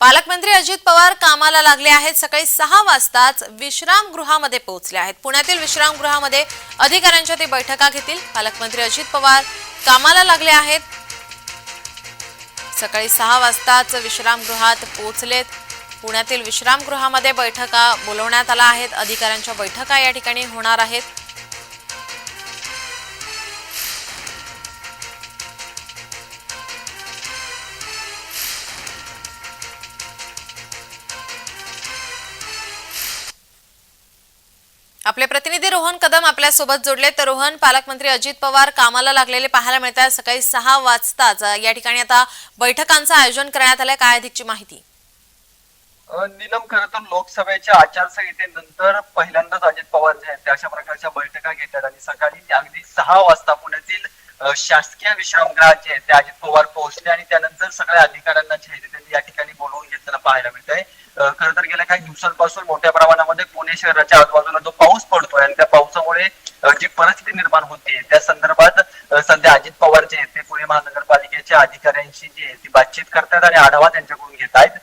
पालकमंत्री अजित पवार कामाला लागले आहेत. सकाळी सहा वाजताच विश्रामगृहामध्ये पोहोचले आहेत. पुण्यातील विश्रामगृहामध्ये अधिकाऱ्यांच्या ते बैठका घेतील. पालकमंत्री अजित पवार कामाला लागले आहेत. सकाळी सहा वाजताच विश्रामगृहात पोहोचलेत. पुण्यातील विश्रामगृहामध्ये बैठका बोलवण्यात आल्या आहेत. अधिकाऱ्यांच्या बैठका या ठिकाणी होणार आहेत. आपले प्रतिनिधी रोहन कदम आपल्यासोबत जोडले. तर रोहन पालकमंत्री अजित पवार कामाला लागलेले पाहायला मिळतात सकाळी सहा वाजताच या ठिकाणी आता बैठकांचं आयोजन करण्यात आलंय. काय अधिकची माहिती? निलम नीलम खरं तर लोकसभेच्या आचारसंहितेनंतर पहिल्यांदाच अजित पवार जे आहेत ते अशा प्रकारच्या बैठका घेतात आणि सकाळी ते अगदी सहा वाजता पुण्यातील शासकीय विश्रामगृहात जे आहेत ते अजित पवार पोहोचले आणि त्यानंतर सगळ्या अधिकाऱ्यांना जे आहे त्यांनी या ठिकाणी पाहायला मिळत आहे तर गेल्या काही दिवसांपासून मोठ्या प्रमाणामध्ये पुणे शहराच्या आजूबाजूला जो पाऊस पडतोय आणि त्या पावसामुळे जी परिस्थिती निर्माण होते त्या संदर्भात सध्या अजित पवार जे आहेत ते पुणे महानगरपालिकेच्या अधिकाऱ्यांशी जे आहे ती बातचीत करतात आणि आढावा त्यांच्याकडून घेत आहेत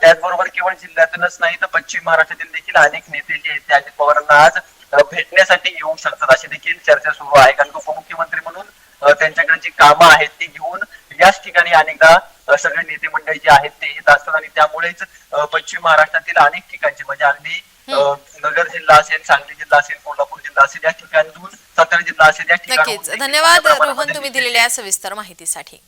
त्याचबरोबर केवळ जिल्ह्यातूनच नाही तर पश्चिम महाराष्ट्रातील देखील अनेक नेते जे आहेत ते अजित पवारांना आज भेटण्यासाठी येऊ शकतात अशी देखील चर्चा सुरू आहे. कारण उपमुख्यमंत्री म्हणून त्यांच्याकडे जी कामं आहेत ती घेऊन याच ठिकाणी अनेकदा सगळे नेते मंडळी जे आहेत ते येत असतात आणि त्यामुळेच पश्चिम महाराष्ट्रातील अनेक ठिकाणचे म्हणजे अगदी नगर जिल्हा असेल सांगली जिल्हा असेल कोल्हापूर जिल्हा असेल या ठिकाणून सातारा जिल्हा असेल या ठिकाणी धन्यवाद रोहन तुम्ही दिलेल्या सविस्तर माहितीसाठी.